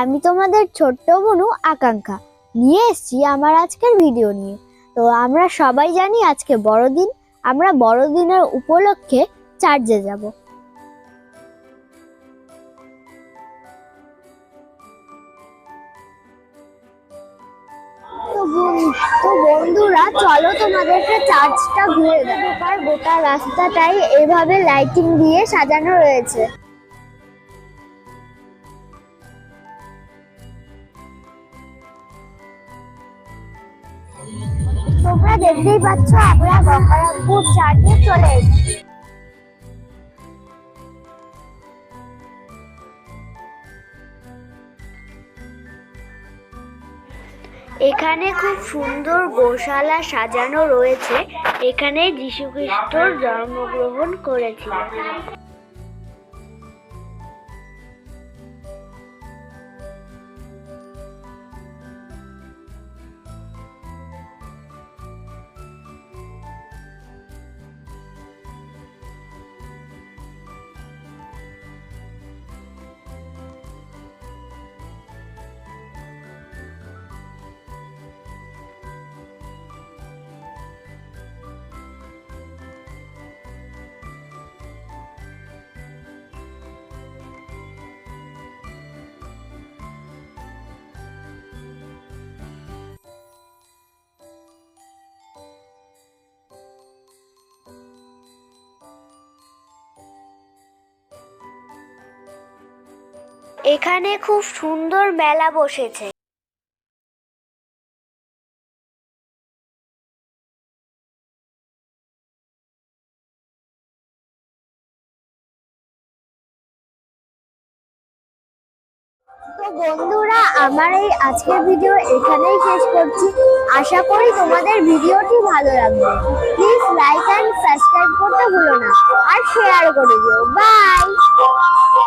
আমি তোমাদের ছোট্ট বনু আকাঙ্ক্ষা। নিয়ে এসেছি আমার আজকের ভিডিও নিয়ে। তো আমরা সবাই জানি আজকে বড়দিন, আমরা বড়দিনের উপলক্ষে চার্জে যাব। তো বন্ধুরা, চলো তোমাদেরকে চার্চটা ঘুরে দেবো আর গোটা রাস্তাটাই এভাবে লাইটিং দিয়ে সাজানো রয়েছে। তোমরা দেখতেই পাচ্ছ, আমরা গঙ্গারামপুর চলে এসেছি। এখানে খুব সুন্দর গোশালা সাজানো রয়েছে। এখানে যীশু খ্রিস্টর জন্মগ্রহণ করেছিলেন এখানে খুব সুন্দর মেলা বসেছে। তো বন্ধুরা, আমার এই আজকের ভিডিও এখানেই শেষ করছি। আশা করি তোমাদের ভিডিওটি ভালো লাগবে। প্লিজ লাইক অ্যান্ড সাবস্ক্রাইব করতে ভুলো না। আর শেয়ার করে দিও। বাই